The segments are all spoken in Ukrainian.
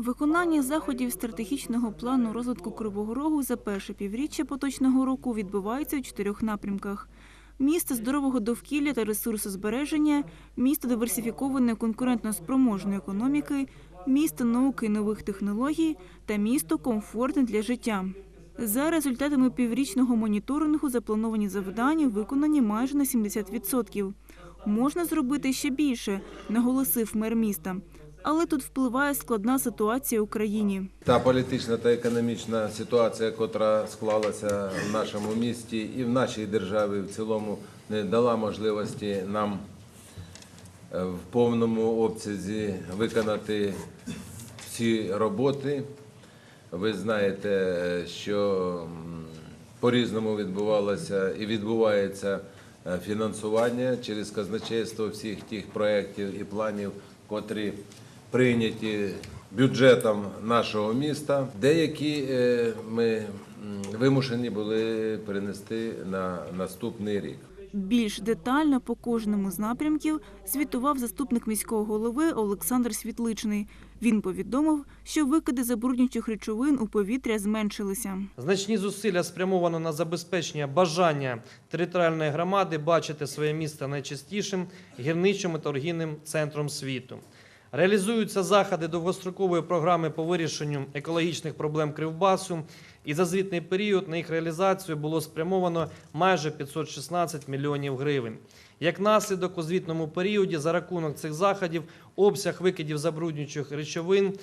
Виконання заходів стратегічного плану розвитку Кривого Рогу за перше півріччя поточного року відбувається у чотирьох напрямках. Місто здорового довкілля та ресурсозбереження, місто диверсифікованої конкурентно-спроможної економіки, місто науки і нових технологій та місто комфортне для життя. За результатами піврічного моніторингу заплановані завдання виконані майже на 70%. Можна зробити ще більше, наголосив мер міста. Але тут впливає складна ситуація в Україні. Та політична та економічна ситуація, яка склалася в нашому місті і в нашій державі в цілому, не дала можливості нам е, в повному обсязі виконати всі роботи. Ви знаєте, що по-різному відбувалося і відбувається е, фінансування через казначейство всіх тих проєктів і планів, котрі прийняті бюджетом нашого міста. Деякі е, ми вимушені були перенести на наступний рік. Більш детально по кожному з напрямків звітував заступник міського голови Олександр Світличний. Він повідомив, що викиди забруднюючих речовин у повітря зменшилися. Значні зусилля спрямовано на забезпечення бажання територіальної громади бачити своє місто найчастішим гірничим і торгівним центром світу. Реалізуються заходи довгострокової програми по вирішенню екологічних проблем Кривбасу, і за звітний період на їх реалізацію було спрямовано майже 516 мільйонів гривень. Як наслідок у звітному періоді за рахунок цих заходів обсяг викидів забруднюючих речовин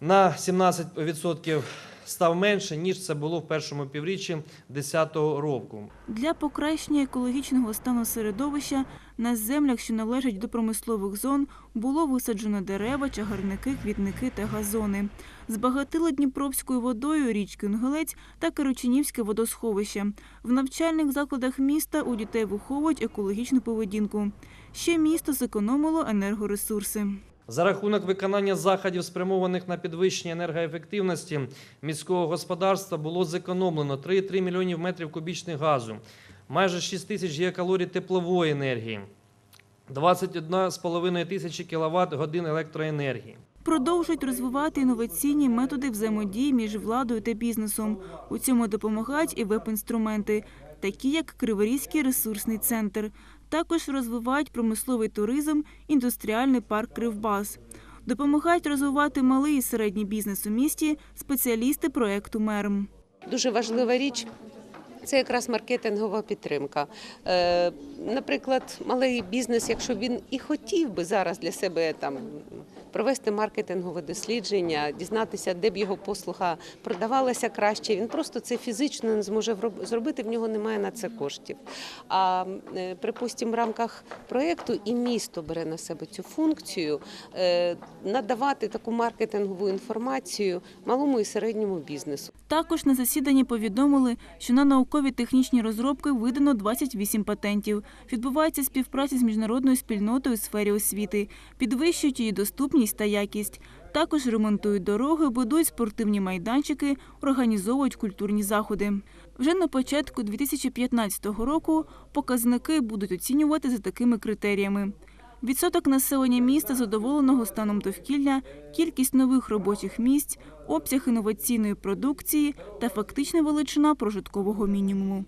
на 17% став менше, ніж це було в першому півріччі 2010 року. Для покращення екологічного стану середовища на землях, що належать до промислових зон, було висаджено дерева, чагарники, квітники та газони. Збагатили Дніпровською водою річки Інгулець та Киричинівське водосховище. В навчальних закладах міста у дітей виховують екологічну поведінку. Ще місто зекономило енергоресурси. За рахунок виконання заходів, спрямованих на підвищення енергоефективності міського господарства, було зекономлено 3,3 мільйонів метрів кубічних газу, майже 6 тисяч гігакалорій теплової енергії, 21,5 тисячі кіловат годин електроенергії. Продовжують розвивати інноваційні методи взаємодії між владою та бізнесом. У цьому допомагають і веб-інструменти, такі як Криворізький ресурсний центр. Також розвивають промисловий туризм, індустріальний парк Кривбас. Допомагають розвивати малий і середній бізнес у місті спеціалісти проекту МЕРМ. Дуже важлива річ. Це якраз маркетингова підтримка. Е, наприклад, малий бізнес, якщо він і хотів би зараз для себе там провести маркетингове дослідження, дізнатися, де б його послуга продавалася краще, він просто це фізично не зможе зробити. В нього немає на це коштів. А е, припустимо, в рамках проєкту і місто бере на себе цю функцію е, надавати таку маркетингову інформацію малому і середньому бізнесу. Також на засіданні повідомили, що на наукові технічні розробки видано 28 патентів. Відбувається співпраця з міжнародною спільнотою у сфері освіти, підвищують її доступність та якість. Також ремонтують дороги, будують спортивні майданчики, організовують культурні заходи. Вже на початку 2015 року показники будуть оцінювати за такими критеріями. Відсоток населення міста задоволеного станом довкілля, кількість нових робочих місць, обсяг інноваційної продукції та фактична величина прожиткового мінімуму.